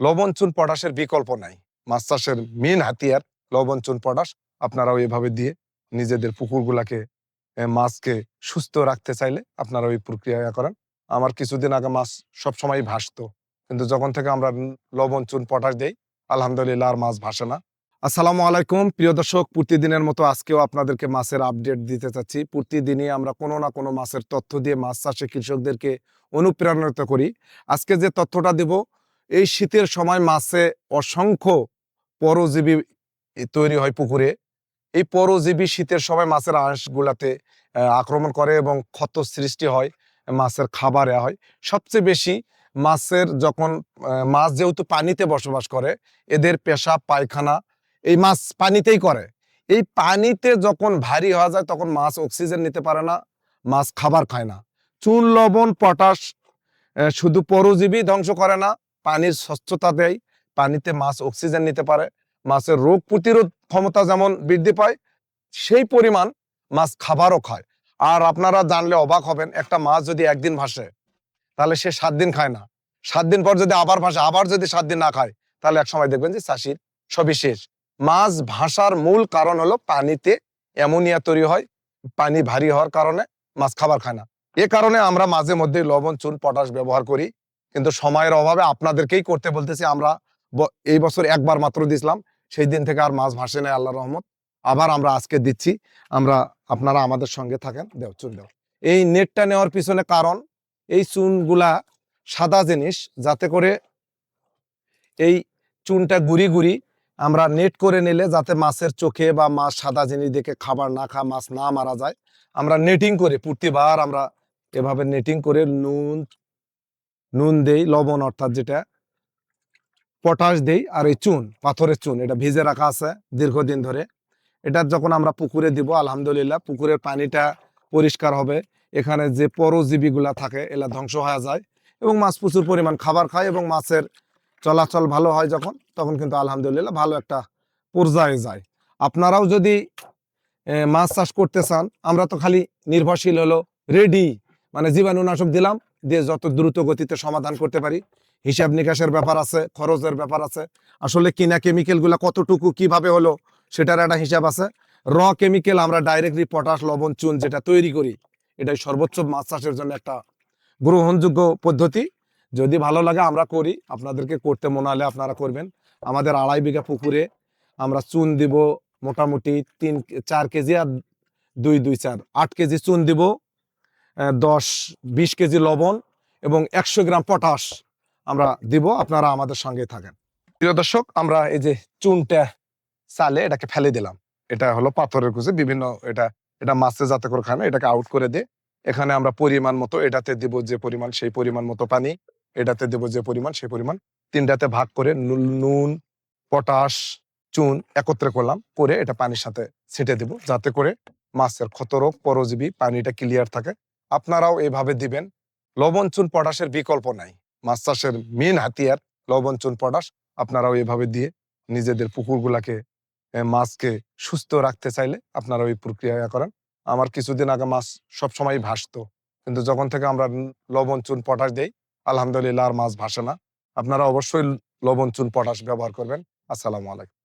লবণ চুন পটাশের বিকল্প নাই। মাছ চাষের মেন হাতিয়ার লবণ চুন পটাশ। আপনারাও এভাবে দিয়ে নিজেদের পুকুরগুলাকে মাছকে সুস্থ রাখতে চাইলে আপনারা ওই প্রক্রিয়া করেন। আমার কিছুদিন আগে মাছ সবসময় ভাসতো। কিন্তু যখন থেকে আমরা লবণ চুন পটাশ দেই, আলহামদুলিল্লাহ আর মাছ ভাসে না। আসসালামু আলাইকুম। প্রিয় দর্শক, প্রতিদিনের মতো আজকেও আপনাদেরকে মাছের আপডেট দিতে চাচ্ছি। প্রতিদিনই আমরা কোনো না কোনো মাছের তথ্য দিয়ে মাছ চাষে কৃষকদেরকে অনুপ্রেরণিত করি। আজকে যে তথ্যটা দেব এই শীতের সময় মাছে অসংখ্য পরজীবী তৈরি হয় পুকুরে। এই পরজীবী শীতের সময় মাছের আঁশগুলাতে আক্রমণ করে এবং ক্ষত সৃষ্টি হয়, মাছের খাবারে হয়। সবচেয়ে বেশি মাছের যখন মাছ যেহেতু পানিতে বসবাস করে, এদের পেশাব পায়খানা, এই মাছ পানিতেই করে। এই পানিতে যখন ভারী হওয়া যায় তখন মাছ অক্সিজেন নিতে পারে না, মাছ খাবার খায় না। চুন, লবণ, পটাশ শুধু পরজীবী ধ্বংস করে না পানির স্বচ্ছতা দেয়, পানিতে মাছ অক্সিজেন নিতে পারে, মাছের রোগ প্রতিরোধ ক্ষমতা যেমন বৃদ্ধি পায়, সেই পরিমাণ মাছ খাবারও খায়। আর আপনারা জানলে অবাক হবেন, একটা মাছ যদি একদিন ভাসে, তাহলে সে সাত দিন খায় না। সাত দিন পর যদি আবার ভাসে, আবার যদি সাত দিন না খায়, তাহলে এক সময় দেখবেন যে চাষির সবই শেষ। মাছ ভাসার মূল কারণ হলো পানিতে অ্যামোনিয়া তৈরি হয়, পানি ভারী হওয়ার কারণে মাছ খাবার খায় না। এ কারণে আমরা মাঝে মধ্যে লবণ, চুন, পটাশ ব্যবহার করি। কিন্তু সময়ের অভাবে আপনাদেরকেই করতে বলতেছি, আমরা এই বছর একবার মাত্র দিছিলাম সেই দিন থেকে আর মাছ ভাসে নাই আল্লাহ রহমত। আবার আমরা আজকে দিচ্ছি, আমরা, আপনারা আমাদের সঙ্গে থাকেন, দেও চুন দেও। এই নেটটা নেওয়ার পিছনে কারণ, এই চুনগুলা সাদা জিনিস, যাতে করে এই চুনটা গুড়ি গুড়ি আমরা নেট করে নিলে যাতে মাছের চোখে বা মাছ সাদা জিনিস দেখে খাবার না খা মাছ না মারা যায়, আমরা নেটিং করে, প্রতিবার আমরা এভাবে নেটিং করে নুন নুন দেই, লবণ অর্থাৎ যেটা পটাশ দেই আর এই চুন, পাথরের চুন, এটা ভিজে রাখা আছে দীর্ঘদিন ধরে। এটা যখন আমরা পুকুরে দিব, আলহামদুলিল্লাহ পুকুরের পানিটা পরিষ্কার হবে। এখানে যে পরজীবীগুলা থাকে এলা ধ্বংস হয়ে যায় এবং মাছ প্রচুর পরিমাণ খাবার খায় এবং মাছের চলাচল ভালো হয় যখন, তখন কিন্তু আলহামদুলিল্লাহ ভালো একটা পর্যায়ে যায়। আপনারাও যদি মাছ চাষ করতে চান, আমরা তো খালি নির্ভরশীল হলো রেডি মানে জীবাণুনাশক দিলাম দিয়ে যত দ্রুত গতিতে সমাধান করতে পারি, হিসাব নিকাশের ব্যাপার আছে, খরচের ব্যাপার আছে, আসলে কিনা কেমিক্যালগুলো কতটুকু, কীভাবে হলো, সেটার একটা হিসাব আছে। র কেমিক্যাল আমরা ডাইরেক্টলি পটাশ লবণ, চুন যেটা তৈরি করি, এটাই সর্বোচ্চ মাছ চাষের জন্য একটা গ্রহণযোগ্য পদ্ধতি। যদি ভালো লাগে আমরা করি, আপনাদেরকে করতে মনে হলে আপনারা করবেন। আমাদের আড়াই বিঘা পুকুরে আমরা চুন দিব মোটামুটি তিন, চার কেজি আর দুই দুই, চার, আট কেজি চুন দিব। দশ, বিশ কেজি লবণ এবং একশো গ্রাম পটাশ আমরা দিব। আপনারা আমাদের সঙ্গে থাকেন। প্রিয় দর্শক, আমরা এই যে চুনটা চালে এটাকে ফেলে দিলাম। এটা হলো পাথরের কুচে, বিভিন্ন এটা এটা মাছে যাতে করে খায় না, এটাকে আউট করে দিয়ে এখানে আমরা পরিমাণ মতো এটাতে দিব যে পরিমাণ, সেই পরিমাণ মতো পানি, এটাতে দেব যে পরিমাণ, সেই পরিমাণ। তিনটাতে ভাগ করে নুন পটাশ, চুন একত্রে করলাম, করে এটা পানির সাথে ছেটে দিব। যাতে করে মাছের ক্ষতরোগ পরজীবী পানিটা ক্লিয়ার থাকে। আপনারাও এভাবে দিবেন। লবণ, চুন, পটাশের বিকল্প নাই। মাছ চাষের মেন হাতিয়ার, লবণ, চুন, পটাশ, আপনারাও এভাবে দিয়ে নিজেদের পুকুরগুলাকে মাছকে সুস্থ রাখতে চাইলে আপনারা ওই প্রক্রিয়া করেন। আমার কিছুদিন আগে মাছ সবসময় ভাসতো, কিন্তু যখন থেকে আমরা লবণ, চুন, পটাশ দেই, আলহামদুলিল্লাহ আর মাছ ভাসে না। আপনারা অবশ্যই লবণ, চুন, পটাশ ব্যবহার করবেন। আসসালামু আলাইকুম।